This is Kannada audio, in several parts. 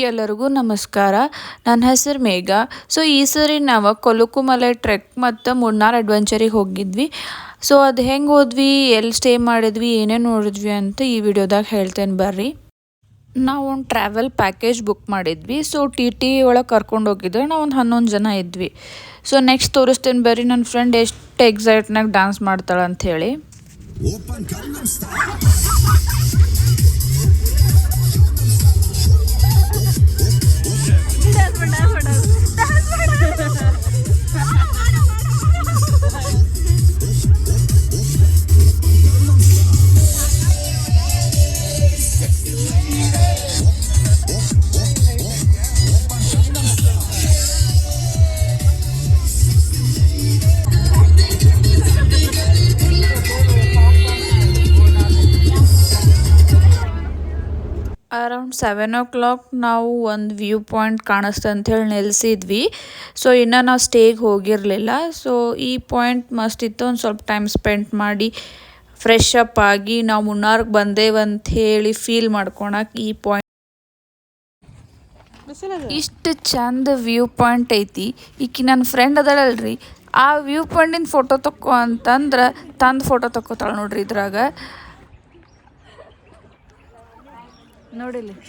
ಎಲ್ಲರಿಗೂ ನಮಸ್ಕಾರ. ನನ್ನ ಹೆಸರು ಮೇಘ. ಸೊ ಈ ಸರಿ ನಾವು ಕೊಲುಕುಮಲೆ ಟ್ರೆಕ್ ಮತ್ತು ಮುನ್ನಾರ್ ಅಡ್ವೆಂಚರಿಗೆ ಹೋಗಿದ್ವಿ. ಸೊ, ಅದು ಹೆಂಗೆ ಹೋದ್ವಿ, ಎಲ್ಲಿ ಸ್ಟೇ ಮಾಡಿದ್ವಿ, ಏನೇನು ನೋಡಿದ್ವಿ ಅಂತ ಈ ವಿಡಿಯೋದಾಗ ಹೇಳ್ತೇನೆ ಬರ್ರಿ. ನಾವು ಒಂದು ಟ್ರಾವೆಲ್ ಪ್ಯಾಕೇಜ್ ಬುಕ್ ಮಾಡಿದ್ವಿ. ಸೊ, ಟಿ ಟಿ ಒಳಗೆ ಕರ್ಕೊಂಡು ಹೋಗಿದ್ದೆ. ನಾವು ಒಂದು ಹನ್ನೊಂದು ಜನ ಇದ್ವಿ. ಸೊ, ನೆಕ್ಸ್ಟ್ ತೋರಿಸ್ತೇನೆ ಬರ್ರಿ. ನನ್ನ ಫ್ರೆಂಡ್ ಎಷ್ಟು ಎಕ್ಸೈಟ್ನಾಗ ಡ್ಯಾನ್ಸ್ ಮಾಡ್ತಾಳೆ ಅಂತ ಸೆವೆನ್ ಓ ಕ್ಲಾಕ್ ನಾವು ಒಂದು ವ್ಯೂ ಪಾಯಿಂಟ್ ಕಾಣಿಸ್ತು ಅಂಥೇಳಿ ನಿಲ್ಲಿಸಿದ್ವಿ ಸೊ ಇನ್ನು ನಾವು ಸ್ಟೇಗೆ ಹೋಗಿರಲಿಲ್ಲ. ಸೊ ಈ ಪಾಯಿಂಟ್ ಮಸ್ತ್ ಇತ್ತು. ಒಂದು ಸ್ವಲ್ಪ ಟೈಮ್ ಸ್ಪೆಂಡ್ ಮಾಡಿ ಫ್ರೆಶ್ ಅಪ್ ಆಗಿ ನಾವು ಮುನ್ನಾರ್ಗೆ ಬಂದೇವು ಅಂತ ಹೇಳಿ ಫೀಲ್ ಮಾಡ್ಕೊಳಕ್ಕೆ ಈ ಪಾಯಿಂಟ್ ಇಷ್ಟು ಚಂದ ವ್ಯೂ ಪಾಯಿಂಟ್ ಐತಿ. ಈಕಿ ನನ್ನ ಫ್ರೆಂಡ್ ಅದಳಲ್ರಿ. ಆ ವ್ಯೂ ಪಾಯಿಂಟಿನ ಫೋಟೋ ತಕ್ಕೋ ಅಂತಂದ್ರೆ ತಂದು ಫೋಟೋ ತಕ್ಕೋತಾಳೆ ನೋಡ್ರಿ ಇದ್ರಾಗ. ನೋಡಿಲಿ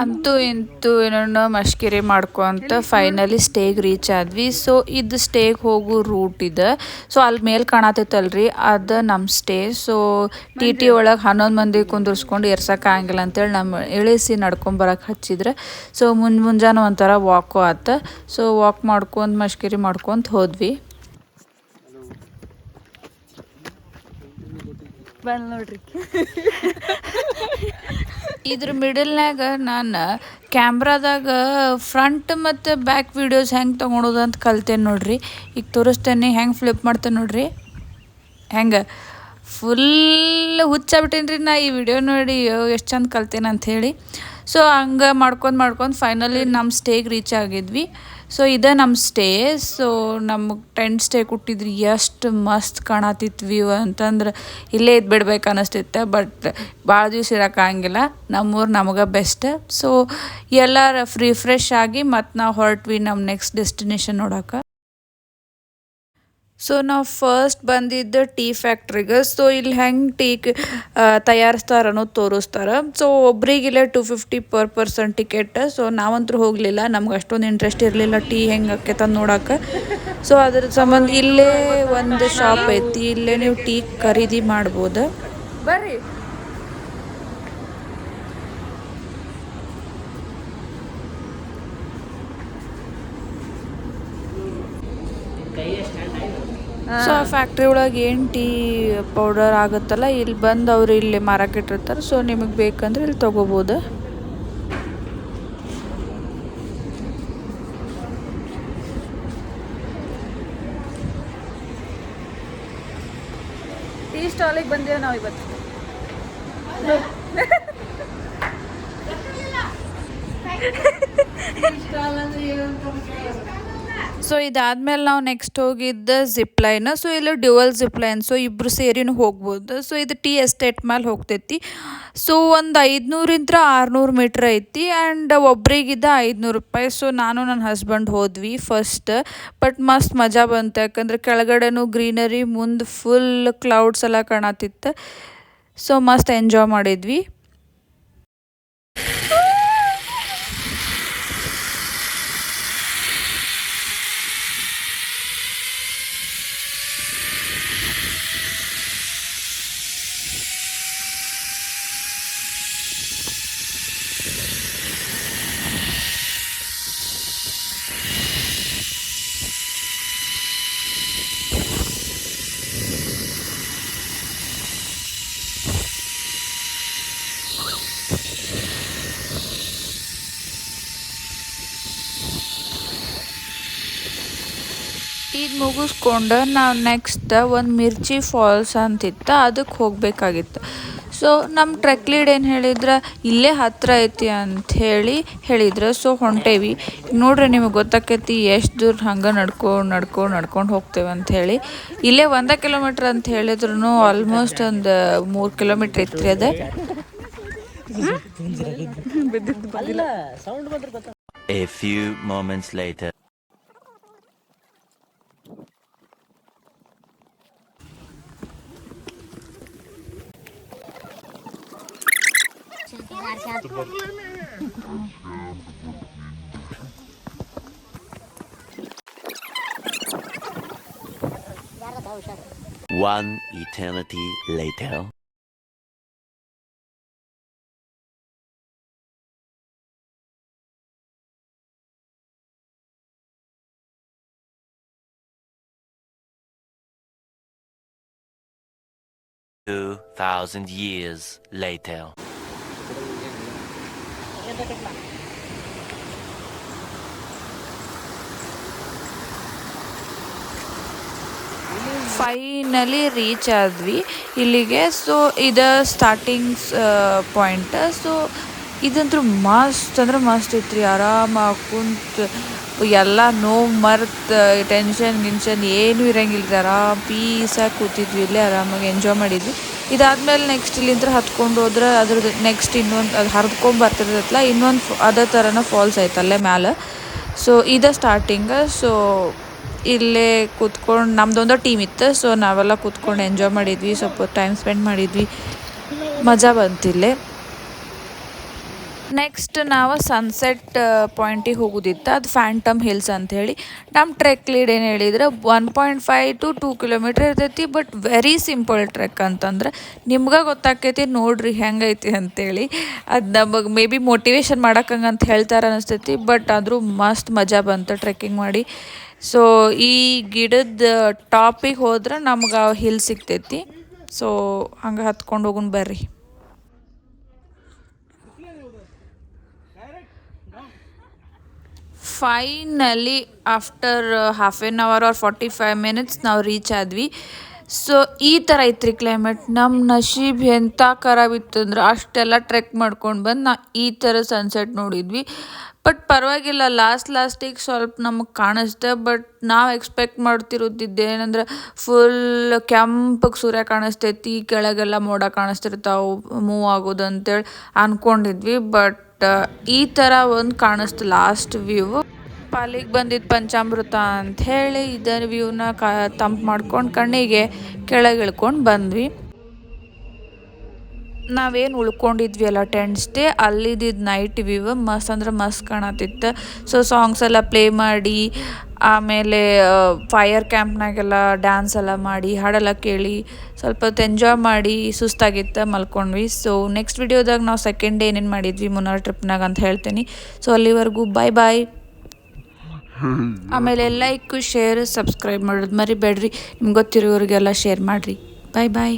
ಅಂತೂ ಇಂತೂ ಏನೋ ಮಷ್ಕಿರಿ ಮಾಡ್ಕೊಂತ ಫೈನಲಿ ಸ್ಟೇಗೆ ರೀಚ್ ಆದ್ವಿ. ಸೊ ಇದು ಸ್ಟೇಗೆ ಹೋಗೋ ರೂಟ್ ಇದೆ. ಸೊ ಅಲ್ಲಿ ಮೇಲೆ ಕಾಣತೈತಲ್ರಿ ಅದು ನಮ್ಮ ಸ್ಟೇ ಸೊ ಟಿ ಟಿ ಒಳಗೆ ಹನ್ನೊಂದು ಮಂದಿ ಕುಂದಿರ್ಸ್ಕೊಂಡು ಹೇಳಿ ಅಂತೇಳಿ ನಮ್ಮ ಇಳಿಸಿ ನಡ್ಕೊಂಬರಕ್ಕೆ ಹಚ್ಚಿದ್ರೆ. ಸೊ ಮುಂಜ್ ಮುಂಜಾನೆ ಒಂಥರ ವಾಕು ಆತ. ಸೊ ವಾಕ್ ಮಾಡ್ಕೊಂಡು, ಮಷ್ಕಿರಿ ಮಾಡ್ಕೊಂತ ಹೋದ್ವಿ. ಬಂದ್ ನೋಡ್ರಿ. ಇದ್ರ ಮಿಡಲ್ನಾಗ ನಾನು ಕ್ಯಾಮ್ರಾದಾಗ ಫ್ರಂಟ್ ಮತ್ತು ಬ್ಯಾಕ್ ವಿಡಿಯೋಸ್ ಹೆಂಗೆ ತೊಗೊಳೋದು ಅಂತ ಕಲ್ತೇನೆ ನೋಡ್ರಿ. ಈಗ ತೋರಿಸ್ತೇನೆ, ಹೆಂಗೆ ಫ್ಲಿಪ್ ಮಾಡ್ತೇನೆ ನೋಡ್ರಿ. ಹೆಂಗೆ? ಫುಲ್ ಹುಚ್ಚಾಬಿಟ್ಟೇನ್ರಿ ನಾ ಈ ವಿಡಿಯೋ ನೋಡಿ ಎಷ್ಟು ಚಂದ ಕಲ್ತೇನೆ ಅಂಥೇಳಿ ಸೊ ಹಂಗೆ ಮಾಡ್ಕೊಂಡು ಮಾಡ್ಕೊಂಡು ಫೈನಲಿ ನಮ್ಮ ಸ್ಟೇಗೆ ರೀಚ್ ಆಗಿದ್ವಿ. ಸೊ ಇದೇ ನಮ್ಮ ಸ್ಟೇ ಸೊ ನಮಗೆ ಟೆಂಟ್ ಸ್ಟೇ ಕೊಟ್ಟಿದ್ರಿ. ಎಷ್ಟು ಮಸ್ತ್ ಕಾಣತಿತ್ತು ವ್ಯೂ ಅಂತಂದ್ರೆ ಇಲ್ಲೇ ಇದ್ದು ಬಿಡ್ಬೇಕು ಅನ್ನಿಸ್ತಿತ್ತು ಬಟ್ ಭಾಳ ದಿವ್ಸ ಇರೋಕ್ಕಾಗಿಲ್ಲ ನಮ್ಮೂರು ನಮಗೆ ಬೆಸ್ಟ್ ಸೊ ಎಲ್ಲ ಫ್ರೀ ಫ್ರೆಶ್ ಆಗಿ ಮತ್ತು ನಾವು ಹೊರಟ್ವಿ ನಮ್ಮ ನೆಕ್ಸ್ಟ್ ಡೆಸ್ಟಿನೇಷನ್ ನೋಡೋಕೆ. ಸೊ ನಾವು ಫಸ್ಟ್ ಬಂದಿದ್ದು ಟೀ ಫ್ಯಾಕ್ಟ್ರಿಗೆ ಸೊ ಇಲ್ಲಿ ಹೆಂಗೆ ಟೀ ತಯಾರಿಸ್ತಾರ ಅನ್ನೋದು ತೋರಿಸ್ತಾರೆ. So ಒಬ್ರಿಗಿಲ್ಲ two fifty per person ticket so ನಾವಂತೂ ಹೋಗಲಿಲ್ಲ. ನಮ್ಗೆ ಅಷ್ಟೊಂದು ಇಂಟ್ರೆಸ್ಟ್ ಇರಲಿಲ್ಲ ಟೀ ಹೆಂಗೆ ಆಕೈತೆ ನೋಡೋಕೆ. ಸೊ ಅದ್ರ ಸಂಬಂಧ ಇಲ್ಲೇ ಒಂದು ಶಾಪ್ ಐತಿ, ಇಲ್ಲೇ ನೀವು ಟೀ ಖರೀದಿ ಮಾಡ್ಬೋದು. ಬರ್ರಿ. ಸೊ ಆ ಫ್ಯಾಕ್ಟ್ರಿ ಒಳಗೆ ಏನು ಟೀ ಪೌಡರ್ ಆಗುತ್ತಲ್ಲ ಇಲ್ಲಿ ಬಂದು ಅವ್ರು ಇಲ್ಲಿ ಮಾರಾಕಿಟ್ಟಿರ್ತಾರೆ ಇಟ್ಟಿರ್ತಾರೆ. ಸೊ ನಿಮಗೆ ಬೇಕಂದ್ರೆ ಇಲ್ಲಿ ತೊಗೋಬೋದು. ಟೀ ಸ್ಟಾಲಿಗೆ ಬಂದೇವೆ ನಾವು ಇವತ್ತು. ಸೊ ಇದಾದ್ಮೇಲೆ ನಾವು ನೆಕ್ಸ್ಟ್ ಹೋಗಿದ್ದ ಜಿಪ್ ಲೈನ್ ಸೊ ಇಲ್ಲಿ ಡ್ಯುವಲ್ ಜಿಪ್ ಲೈನ್ ಸೊ ಇಬ್ಬರು ಸೇರಿನೂ ಹೋಗ್ಬೋದು. ಸೊ ಇದು ಟೀ ಎಸ್ಟೇಟ್ ಮೇಲೆ ಹೋಗ್ತೈತಿ. ಸೊ ಒಂದು ಐದುನೂರಿಂದ ಆರುನೂರು ಮೀಟ್ರ್ ಐತಿ ಆ್ಯಂಡ್ ಒಬ್ರಿಗಿದ್ದ ಐದುನೂರು ರೂಪಾಯಿ. ಸೊ ನಾನು ನನ್ನ ಹಸ್ಬೆಂಡ್ ಹೋದ್ವಿ ಫಸ್ಟ್ ಬಟ್ ಮಸ್ತ್ ಮಜಾ ಬಂತು. ಯಾಕಂದ್ರೆ ಕೆಳಗಡೆನೂ ಗ್ರೀನರಿ ಮುಂದೆ ಫುಲ್ ಕ್ಲೌಡ್ಸ್ ಎಲ್ಲ ಕಾಣತಿತ್ತು ಸೊ ಮಸ್ತ್ ಎಂಜಾಯ್ ಮಾಡಿದ್ವಿ. ಇದು ಮುಗಿಸ್ಕೊಂಡು ನಾವು ನೆಕ್ಸ್ಟ್ ಒಂದು ಮಿರ್ಚಿ ಫಾಲ್ಸ್ ಅಂತಿತ್ತು ಅದಕ್ಕೆ ಹೋಗಬೇಕಾಗಿತ್ತು. ಸೊ ನಮ್ಮ ಟ್ರೆಕ್ ಲೀಡ್ ಏನು ಹೇಳಿದ್ರೆ ಇಲ್ಲೇ ಹತ್ತಿರ ಐತಿ ಅಂತ ಹೇಳಿ ಹೇಳಿದ್ರು. ಸೊ ಹೊಂಟೇವಿ. ನೋಡ್ರಿ ನಿಮಗೆ ಗೊತ್ತಾಕೈತಿ ಎಷ್ಟು ದೂರ ಹಂಗೆ ನಡ್ಕೊಂಡು ನಡ್ಕೊಂಡು ನಡ್ಕೊಂಡು ಹೋಗ್ತೇವೆ ಅಂತ ಹೇಳಿ. ಇಲ್ಲೇ ಒಂದೇ ಕಿಲೋಮೀಟ್ರ್ ಅಂತ ಹೇಳಿದ್ರು ಆಲ್ಮೋಸ್ಟ್ ಒಂದು ಮೂರು ಕಿಲೋಮೀಟ್ರ್ ಇತ್ತು ಅದೇ. A few moments later. One eternity later. Two thousand years later. Finally reach ಆದ್ವಿ. ಇಲ್ಲಿಗೆ ಸೊ ಇದು ಸ್ಟಾರ್ಟಿಂಗ್ಸ್ ಪಾಯಿಂಟ್ ಸೊ ಇದಂತೂ ಮಸ್ತ್ ಅಂದ್ರೆ ಮಸ್ತ್ ಇತ್ತು ರೀ ಆರಾಮಾಗಿ ಕುಂತು, ಎಲ್ಲ ನೋವು ಮರ್ತು ಟೆನ್ಷನ್ ಗಿನ್ಷನ್ ಏನೂ ಇರಂಗಿಲ್ಲ ಆರಾಮ್ ಪೀಸಾಗಿ ಕೂತಿದ್ವಿ ಇಲ್ಲೇ, ಆರಾಮಾಗಿ ಎಂಜಾಯ್ ಮಾಡಿದ್ವಿ. ಇದಾದ್ಮೇಲೆ ನೆಕ್ಸ್ಟ್ ಇಲ್ಲಿಂದ ಹತ್ಕೊಂಡು ಹೋದ್ರೆ ಅದ್ರದ್ದು ನೆಕ್ಸ್ಟ್ ಇನ್ನೊಂದು, ಅದು ಹರಿದ್ಕೊಂಡ್ ಬರ್ತಿರ್ತೈತಲ್ಲ ಇನ್ನೊಂದು ಅದೇ ಥರನ ಫಾಲ್ಸ್ ಐತೆ ಅಲ್ಲೇ ಮ್ಯಾಲೆ. ಸೊ ಇದೇ ಸ್ಟಾರ್ಟಿಂಗ ಸೊ ಇಲ್ಲೇ ಕೂತ್ಕೊಂಡು ನಮ್ಮದೊಂದು ಟೀಮ್ ಇತ್ತು ಸೊ ನಾವೆಲ್ಲ ಕೂತ್ಕೊಂಡು ಎಂಜಾಯ್ ಮಾಡಿದ್ವಿ, ಸ್ವಲ್ಪ ಟೈಮ್ ಸ್ಪೆಂಡ್ ಮಾಡಿದ್ವಿ. ಮಜಾ ಬಂತಿಲ್ಲೇ ನೆಕ್ಸ್ಟ್ ನಾವು ಸನ್ಸೆಟ್ ಪಾಯಿಂಟಿಗೆ ಹೋಗೋದಿತ್ತು, ಅದು ಫ್ಯಾಂಟಮ್ ಹಿಲ್ಸ್ ಅಂಥೇಳಿ ನಮ್ಮ ಟ್ರೆಕ್ ಲೀಡ್ ಏನು ಹೇಳಿದ್ರೆ one point five to two kilometre ಇರ್ತೈತಿ ಬಟ್ ವೆರಿ ಸಿಂಪಲ್ ಟ್ರೆಕ್ ಅಂತಂದ್ರೆ, ನಿಮ್ಗೆ ಗೊತ್ತಾಕೈತಿ, ನೋಡ್ರಿ ಹೆಂಗೈತಿ ಅಂತೇಳಿ. ಅದು ನಮಗೆ ಮೇ ಬಿ ಮೋಟಿವೇಶನ್ ಮಾಡಕ್ಕಂಗೆ ಅಂತ ಹೇಳ್ತಾರೆ ಅನಿಸ್ತೈತಿ ಬಟ್ ಆದರೂ ಮಸ್ತ್ ಮಜಾ ಬಂತು ಟ್ರೆಕ್ಕಿಂಗ್ ಮಾಡಿ. ಸೊ ಈ ಗಿಡದ ಟಾಪಿಗೆ ಹೋದ್ರೆ ನಮ್ಗೆ ಹಿಲ್ ಸಿಗ್ತೈತಿ. ಸೊ ಹಂಗೆ ಹತ್ಕೊಂಡು ಹೋಗುನ್ ಬರ್ರಿ. Finally after half an hour or forty five minutes ನಾವು ರೀಚ್ ಆದ್ವಿ. ಸೊ ಈ ಥರ ಐತ್ರಿ ಕ್ಲೈಮೇಟ್ ನಮ್ಮ ನಶೀಬ್ ಎಂಥ ಖರಾಬ್ ಇತ್ತಂದ್ರೆ ಅಷ್ಟೆಲ್ಲ ಟ್ರೆಕ್ ಮಾಡ್ಕೊಂಡು ಬಂದು ನಾ ಈ ಥರ ಸನ್ಸೆಟ್ ನೋಡಿದ್ವಿ. ಬಟ್ ಪರವಾಗಿಲ್ಲ ಲಾಸ್ಟ್ ಲಾಸ್ಟಿಗೆ ಸ್ವಲ್ಪ ನಮಗೆ ಕಾಣಿಸ್ತೆ ಬಟ್ ನಾವು ಎಕ್ಸ್ಪೆಕ್ಟ್ ಮಾಡ್ತಿರೋದಿದ್ದು ಏನಂದ್ರೆ ಫುಲ್ ಕೆಂಪಗೆ ಸೂರ್ಯ ಕಾಣಿಸ್ತೈತಿ, ಕೆಳಗೆಲ್ಲ ಮೋಡ ಕಾಣಿಸ್ತಿರ್ತಾವೆ ಮೂವ್ ಆಗೋದು ಅಂತೇಳಿ ಅಂದ್ಕೊಂಡಿದ್ವಿ ಬಟ್ ಈ ಥರ ಒಂದು ಕಾಣಿಸ್ತು ಲಾಸ್ಟ್ ವ್ಯೂ ಪಾಲಿಗೆ ಬಂದಿದ್ದು ಪಂಚಾಮೃತ ಅಂತ ಹೇಳಿ ಇದರ ವ್ಯೂನ ಕ, ತಂಪು ಮಾಡ್ಕೊಂಡು ಕಣ್ಣಿಗೆ ಕೆಳಗೆ ಇಳ್ಕೊಂಡು ಬಂದ್ವಿ. ನಾವೇನು ಉಳ್ಕೊಂಡಿದ್ವಿ ಅಲ್ಲ ಟೆಂಟ್ ಡೇ ಅಲ್ಲಿದ್ದಿದ್ದು ನೈಟ್ ವ್ಯೂ ಮಸ್ತ್ ಅಂದ್ರೆ ಮಸ್ತ್ ಕಾಣತಿತ್ತು. ಸೊ ಸಾಂಗ್ಸ್ ಎಲ್ಲ ಪ್ಲೇ ಮಾಡಿ, ಆಮೇಲೆ ಫೈರ್ ಕ್ಯಾಂಪ್ನಾಗೆಲ್ಲ ಡ್ಯಾನ್ಸ್ ಎಲ್ಲ ಮಾಡಿ, ಹಾಡೆಲ್ಲ ಕೇಳಿ, ಸ್ವಲ್ಪ ಹೊತ್ತು ಎಂಜಾಯ್ ಮಾಡಿ, ಸುಸ್ತಾಗಿತ್ತು ಮಲ್ಕೊಂಡ್ವಿ. ಸೊ ನೆಕ್ಸ್ಟ್ ವಿಡಿಯೋದಾಗ ನಾವು ಸೆಕೆಂಡ್ ಡೇ ಏನೇನು ಮಾಡಿದ್ವಿ ಮುನ್ನಾರ್ ಟ್ರಿಪ್ನಾಗ ಅಂತ ಹೇಳ್ತೀನಿ. ಸೊ ಅಲ್ಲಿವರೆಗೂ ಬಾಯ್ ಬಾಯ್ ಆಮೇಲೆ ಲೈಕ್ ಶೇರ್ ಸಬ್ಸ್ಕ್ರೈಬ್ ಮಾಡೋದು ಮರಿಬೇಡ್ರಿ. ನಿಮ್ಗೆ ಗೊತ್ತಿರೋರಿಗೆಲ್ಲ ಶೇರ್ ಮಾಡಿರಿ. ಬಾಯ್ ಬಾಯ್